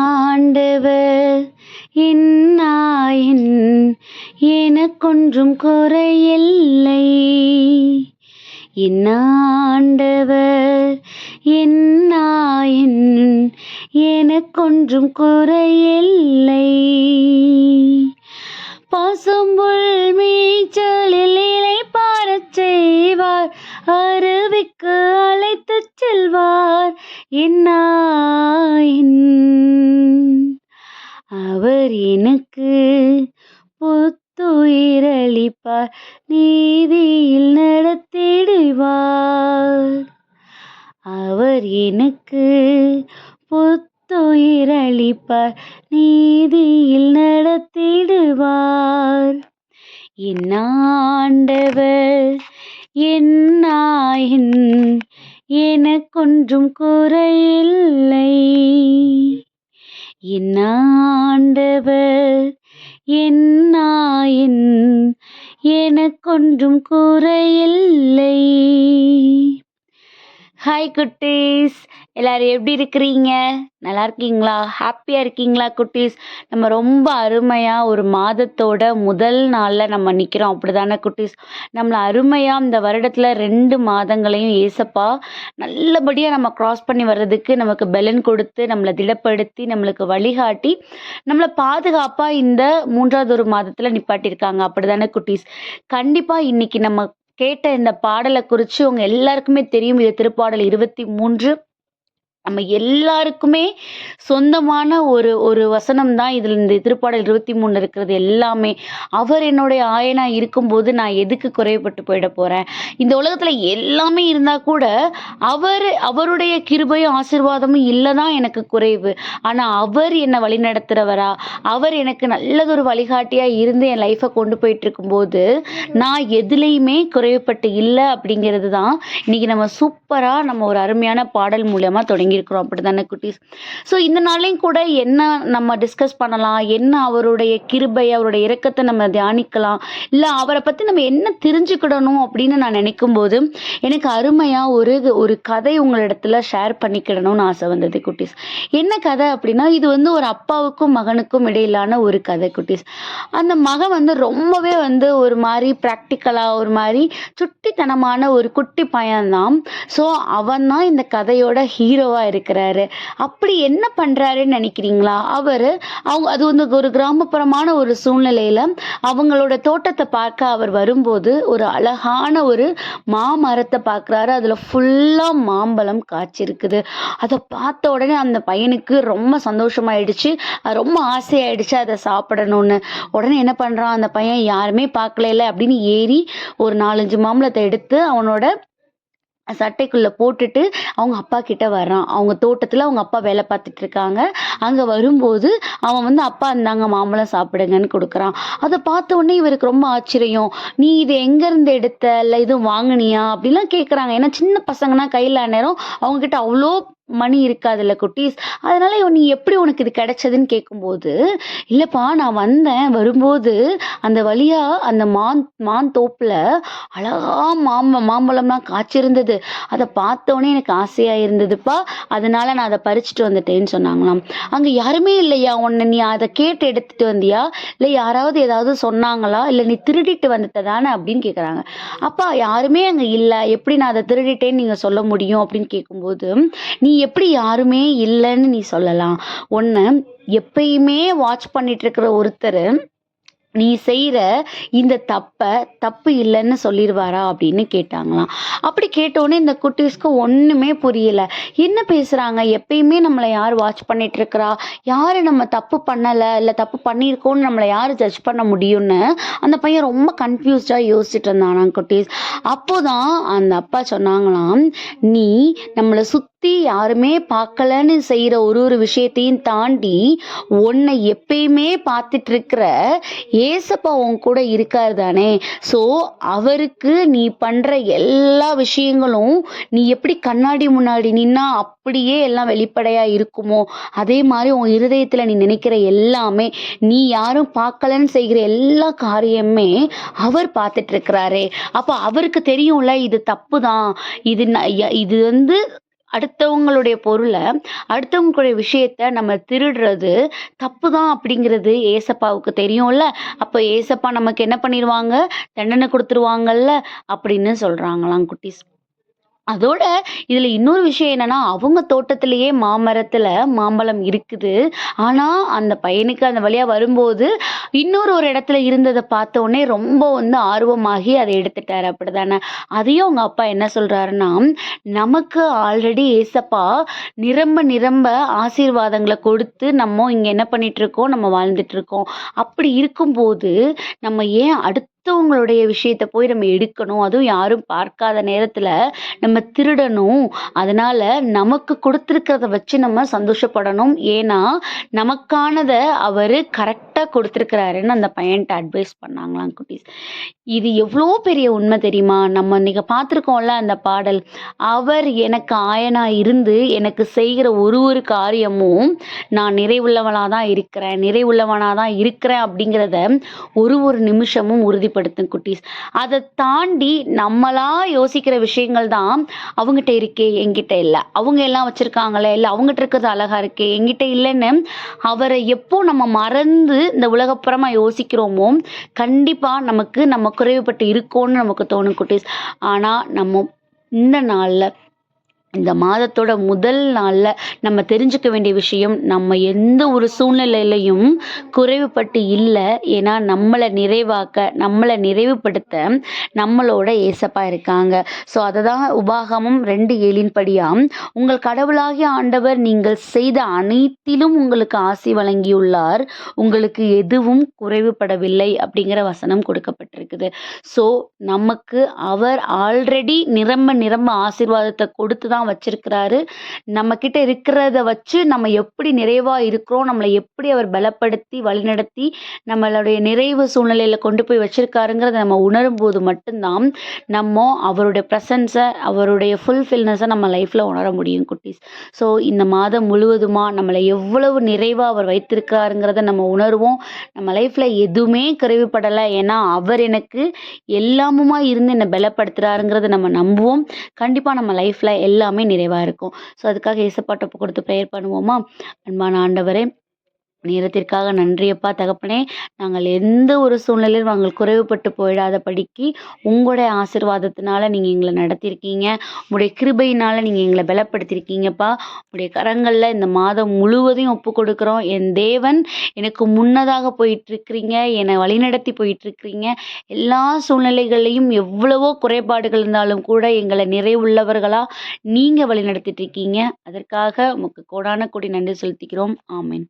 ஆண்டவர் என்னாயின் எனக்கொன்றும் குறையில்லை. என்னாண்டவர் என்னாயின் எனக்கொன்றும் குறையில்லை. பசும்புல் மேய்ச்சலில் இலை பாரச் செய்வார் அருவிக்கு அழைத்துச் செல்வார். என்னாயின் அவர் எனக்கு புத்துயிரளிப்பார். நீதியில் நடத்திடுவார். அவர் எனக்கு புத்துயிரளிப்பார். நீதியில் நடத்திடுவார். என் ஆண்டவர் என்னாயின் எனக்கொன்றும் குறையில்லை. என்ன ஆண்டவர் என்னாயின் எனக்கொன்றும் குறையில்லை. ஹாய் குட்டீஸ். எல்லோரும் எப்படி இருக்கிறீங்க? நல்லா இருக்கீங்களா? ஹாப்பியாக இருக்கீங்களா குட்டீஸ்? நம்ம ரொம்ப அருமையாக ஒரு மாதத்தோட முதல் நாளில் நம்ம நிற்கிறோம் அப்படி தானே குட்டீஸ்? நம்மளை அருமையாக இந்த வருடத்தில் ரெண்டு மாதங்களையும் ஏசப்பா நல்லபடியாக நம்ம க்ராஸ் பண்ணி வர்றதுக்கு நமக்கு பெலன் கொடுத்து நம்மளை திடப்படுத்தி நம்மளுக்கு வழிகாட்டி நம்மளை பாதுகாப்பாக இந்த மூன்றாவது ஒரு மாதத்தில் நிப்பாட்டியிருக்காங்க. அப்படி தானே குட்டீஸ்? கண்டிப்பாக இன்றைக்கி நம்ம கேட்ட இந்த பாடலை குறித்து உங்கள் எல்லாருக்குமே தெரியும். இது திருப்பாடல் இருபத்தி மூன்று. நம்ம எல்லாருக்குமே சொந்தமான ஒரு ஒரு வசனம் தான் இதில் இந்த திருப்பாடல் இருபத்தி மூணு இருக்கிறது எல்லாமே. அவர் என்னுடைய ஆயனா இருக்கும்போது நான் எதுக்கு குறைபட்டு போயிட போகிறேன் இந்த உலகத்தில் எல்லாமே இருந்தால் கூட அவர் அவருடைய கிருபையும் ஆசீர்வாதமும் இல்லை தான் எனக்கு குறைவு. ஆனால் அவர் என்னை வழி நடத்துகிறவரா அவர் எனக்கு நல்லதொரு வழிகாட்டியாக இருந்து என் லைஃப்பை கொண்டு போயிட்டு இருக்கும்போது நான் எதுலேயுமே குறைவுபட்டு இல்லை அப்படிங்கிறது தான் இன்றைக்கி நம்ம சூப்பராக நம்ம ஒரு அருமையான பாடல் மூலயமா இருக்கிறோம் அப்படி தானே குட்டீஸ்? ஸோ இந்த நாளையும் கூட என்ன நம்ம டிஸ்கஸ் பண்ணலாம்? என்ன அவருடைய கிருபை அவருடைய இறக்கத்தை நம்ம தியானிக்கலாம்? இல்லை அவரை பற்றி நம்ம என்ன தெரிஞ்சுக்கிடணும் அப்படின்னு நான் நினைக்கும் போது எனக்கு அருமையாக ஒரு ஒரு கதை உங்களிடத்துல ஷேர் பண்ணிக்கிடணும்னு ஆசை வந்தது குட்டீஸ். என்ன கதை அப்படின்னா இது வந்து ஒரு அப்பாவுக்கும் மகனுக்கும் இடையிலான ஒரு கதை குட்டீஸ். அந்த மகன் வந்து ரொம்பவே வந்து ஒரு மாதிரி ப்ராக்டிக்கலாக ஒரு மாதிரி சுட்டித்தனமான ஒரு குட்டி பையன்தான். ஸோ அவன் தான் இந்த கதையோட ஹீரோவாக இருக்கிறாரு. அப்படி என்ன பண்ணுறாருன்னு நினைக்கிறீங்களா? அவர் அவங்க அது வந்து ஒரு கிராமப்புறமான ஒரு சூழ்நிலையில் அவங்களோட தோட்டத்தை பார்க்க அவர் வரும்போது ஒரு அழகான ஒரு மாமரத்தை பார்க்குறாரு. அதில் ஃபுல்லாக மாம்பழம் காய்ச்சிருக்குது. அதை பார்த்த உடனே அந்த பையனுக்கு ரொம்ப சந்தோஷமாயிடுச்சு. அது ரொம்ப ஆசையாயிடுச்சு அதை சாப்பிடணும்னு. உடனே என்ன பண்ணுறான் அந்த பையன் யாருமே பார்க்கல அப்படின்னு ஏறி ஒரு நாலஞ்சு மாம்பழத்தை எடுத்து அவனோட சட்டைக்குள்ளே போட்டுட்டு அவங்க அப்பா கிட்ட வர்றான். அவங்க தோட்டத்தில் அவங்க அப்பா வேலை பார்த்துட்டு இருக்காங்க. அங்கே வரும்போது அவன் வந்து அப்பா இருந்தாங்க மாம்பழம் சாப்பிடுங்கன்னு கொடுக்குறான். அதை பார்த்த உடனே இவருக்கு ரொம்ப ஆச்சரியம். நீ இது எங்கேருந்து எடுத்த? இல்லை இதுவும் வாங்குனியா? அப்படிலாம் கேட்குறாங்க ஏன்னா சின்ன பசங்கன்னா கையில் நேரம் அவங்கக்கிட்ட அவ்வளோ மணி இருக்காதுல்ல குட்டீஸ். அதனால நீ எப்படி உனக்கு இது கிடைச்சதுன்னு கேட்கும்போது இல்லைப்பா நான் வந்தேன். வரும்போது அந்த வழியா அந்த மான் மான் தோப்புல அழகா மாம்ப மாம்பழம்லாம் காய்ச்சிருந்தது. அதை பார்த்தோன்னே எனக்கு ஆசையா இருந்ததுப்பா. அதனால நான் அதை பறிச்சுட்டு வந்துட்டேன்னு சொன்னாங்களாம். அங்க யாருமே இல்லையா உன்னை? நீ அதை கேட்டு எடுத்துட்டு வந்தியா? இல்லை யாராவது ஏதாவது சொன்னாங்களா? இல்லை நீ திருடிட்டு வந்துட்ட தானே அப்படின்னு கேட்குறாங்க அப்பா யாருமே அங்கே இல்லை. எப்படி நான் அதை திருடிட்டேன்னு நீங்கள் சொல்ல முடியும் அப்படின்னு கேட்கும்போது நீ எப்படி யாருமே இல்லைன்னு நீ சொல்லலாம். ஒன்று எப்பயுமே வாட்ச் பண்ணிட்டு இருக்கிற ஒருத்தர் நீ செய்கிற இந்த தப்பை தப்பு இல்லைன்னு சொல்லிடுவாரா அப்படின்னு கேட்டாங்களாம். அப்படி கேட்டோன்னே இந்த குட்டீஸ்க்கு ஒன்றுமே புரியல. என்ன பேசுகிறாங்க எப்பயுமே நம்மளை யார் வாட்ச் பண்ணிட்டு இருக்கிறா யார் நம்ம தப்பு பண்ணலை? இல்லை தப்பு பண்ணியிருக்கோன்னு நம்மளை யார் ஜட்ஜ் பண்ண முடியும்னு அந்த பையன் ரொம்ப கன்ஃபியூஸ்டாக யோசிச்சுட்டு இருந்தானா குட்டீஸ். அப்போதான் அந்த அப்பா சொன்னாங்களாம் நீ நம்மளை சுற்றி யாருமே பார்க்கலன்னு செய்கிற ஒரு ஒரு விஷயத்தையும் தாண்டி உன்னை எப்பயுமே பார்த்துட்டு இருக்கிற ஏசப்பா உன் கூட இருக்கார் தானே. ஸோ அவருக்கு நீ பண்ணுற எல்லா விஷயங்களும் நீ எப்படி கண்ணாடி முன்னாடி நின்னா அப்படியே எல்லாம் வெளிப்படையாக இருக்குமோ? அதே மாதிரி உன் இருதயத்தில் நீ நினைக்கிற எல்லாமே நீ யாரும் பார்க்கலன்னு செய்கிற எல்லா காரியமே அவர் பார்த்துட்டு இருக்கிறாரே அப்போ அவருக்கு தெரியும்ல இது தப்பு தான் இது ந- இது வந்து அடுத்தவங்களுடைய பொருளை அடுத்தவங்களுடைய விஷயத்த நம்ம திருடுறது தப்பு தான் அப்படிங்கிறது ஏசப்பாவுக்கு தெரியும்ல. அப்போ ஏசப்பா நமக்கு என்ன பண்ணிடுவாங்க தண்டனை கொடுத்துருவாங்கல்ல அப்படின்னு சொல்கிறாங்களாம் குட்டீஸ். அதோட இதில் இன்னொரு விஷயம் என்னன்னா அவங்க தோட்டத்திலேயே மாமரத்தில் மாம்பழம் இருக்குது. ஆனால் அந்த பையனுக்கு அந்த வழியாக வரும்போது இன்னொரு ஒரு இடத்துல இருந்ததை பார்த்த உடனே ரொம்ப வந்து ஆர்வமாகி அதை எடுத்துட்டார். அப்படிதானே? அதையும் அவங்க அப்பா என்ன சொல்றாருன்னா நமக்கு ஆல்ரெடி ஏசப்பா நிரம்ப நிரம்ப ஆசீர்வாதங்களை கொடுத்து நம்ம இங்கே என்ன பண்ணிட்டு இருக்கோம்? நம்ம வாழ்ந்துட்டு இருக்கோம். அப்படி இருக்கும்போது நம்ம ஏன் அடுத்த அடுத்தவங்களுடைய விஷயத்த போய் நம்ம எடுக்கணும். அதுவும் யாரும் பார்க்காத நேரத்தில் நம்ம திருடணும். அதனால நமக்கு கொடுத்துருக்கிறத வச்சு நம்ம சந்தோஷப்படணும். ஏன்னா நமக்கானதை அவர் கரெக்டாக கொடுத்துருக்கிறாருன்னு அந்த பையன்ட்ட அட்வைஸ் பண்ணாங்களாம் குட்டீஸ். இது எவ்வளோ பெரிய உண்மை தெரியுமா? நம்ம இன்னைக்கு பார்த்துருக்கோம்ல அந்த பாடல். அவர் எனக்கு ஆயனா இருந்து எனக்கு செய்கிற ஒரு ஒரு காரியமும் நான் நிறைவுள்ளவனாக தான் இருக்கிறேன். நிறைவுள்ளவனாக தான் இருக்கிறேன் அப்படிங்கிறத ஒரு ஒரு நிமிஷமும் ஏற்படுத்தும் குட்டீஸ். அதை தாண்டி நம்மளா யோசிக்கிற விஷயங்கள் தான் அவங்ககிட்ட இருக்கே என்கிட்ட இல்லை. அவங்க எல்லாம் வச்சுருக்காங்களே இல்லை அவங்ககிட்ட இருக்கிறது அழகா இருக்கே என்கிட்ட இல்லைன்னு அவரை எப்போ நம்ம மறந்து இந்த உலகப்புறமா யோசிக்கிறோமோ கண்டிப்பாக நமக்கு நம்ம குறைவுபட்டு இருக்கோன்னு நமக்கு தோணும் குட்டீஸ். ஆனால் நம்ம இந்த நாளில் இந்த மாதத்தோட முதல் நாளில் நம்ம தெரிஞ்சுக்க வேண்டிய விஷயம் நம்ம எந்த ஒரு சூழ்நிலையிலையும் குறைவுபட்டு இல்லை. ஏன்னா நம்மளை நிறைவாக்க நம்மளை நிறைவுபடுத்த நம்மளோட ஏசப்பா இருக்காங்க. ஸோ அதை தான் உபாகமும் ரெண்டு ஏழின் படியாம் உங்கள் கடவுளாகிய ஆண்டவர் நீங்கள் செய்த அனைத்திலும் உங்களுக்கு ஆசி வழங்கியுள்ளார். உங்களுக்கு எதுவும் குறைவுபடவில்லை அப்படிங்கிற வசனம் கொடுக்கப்பட்டிருக்குது. ஸோ நமக்கு அவர் ஆல்ரெடி நிரம்ப நிரம்ப ஆசீர்வாதத்தை கொடுத்து தான் தான் வச்சிருக்கிறாரு. நம்ம கிட்ட இருக்கிறத வச்சு நம்ம எப்படி நிறைவா இருக்கிறோம் நம்மளை எப்படி அவர் பலப்படுத்தி வழிநடத்தி நம்மளுடைய நிறைவு சூழ்நிலையில கொண்டு போய் வச்சிருக்காருங்கிறத நம்ம உணரும் போது மட்டும்தான் நம்ம அவருடைய ப்ரெசன்ஸை அவருடைய ஃபுல்ஃபில்னஸை நம்ம லைஃப்ல உணர முடியும் குட்டீஸ். ஸோ இந்த மாதம் முழுவதுமா நம்மளை எவ்வளவு நிறைவாக அவர் வைத்திருக்காருங்கிறத நம்ம உணர்வோம். நம்ம லைஃப்ல எதுவுமே குறைவுபடலை. ஏன்னா அவர் எனக்கு எல்லாமுமா இருந்து என்னை பலப்படுத்துறாருங்கிறத நம்ம நம்புவோம். கண்டிப்பாக நம்ம லைஃப்ல எல்லா எல்லாமே நிறைவாக இருக்கும். ஸோ அதுக்காக ஏசப்பாட்ட கொடுத்து ப்ரேயர் பண்ணுவோமா? அன்பான ஆண்டவரே நேரத்திற்காக நன்றியப்பா தகப்பனே. நாங்கள் எந்த ஒரு சூழ்நிலையிலும் நாங்கள் குறைவுபட்டு போயிடாத படிக்கு உங்களுடைய ஆசிர்வாதத்தினால நீங்கள் எங்களை நடத்தியிருக்கீங்க. உங்களுடைய கிருபையினால் நீங்கள் எங்களை பலப்படுத்தியிருக்கீங்கப்பா. உங்களுடைய கரங்களில் இந்த மாதம் முழுவதையும் ஒப்பு கொடுக்குறோம். என் தேவன் எனக்கு முன்னதாக போயிட்டுருக்கிறீங்க. என்னை வழிநடத்தி போயிட்டுருக்கிறீங்க. எல்லா சூழ்நிலைகளையும் எவ்வளவோ குறைபாடுகள் இருந்தாலும் கூட எங்களை நிறைவுள்ளவர்களாக நீங்கள் வழிநடத்திட்டு இருக்கீங்க அதற்காக உமக்கு கோடான கோடி நன்றி செலுத்திக்கிறோம். ஆமீன்.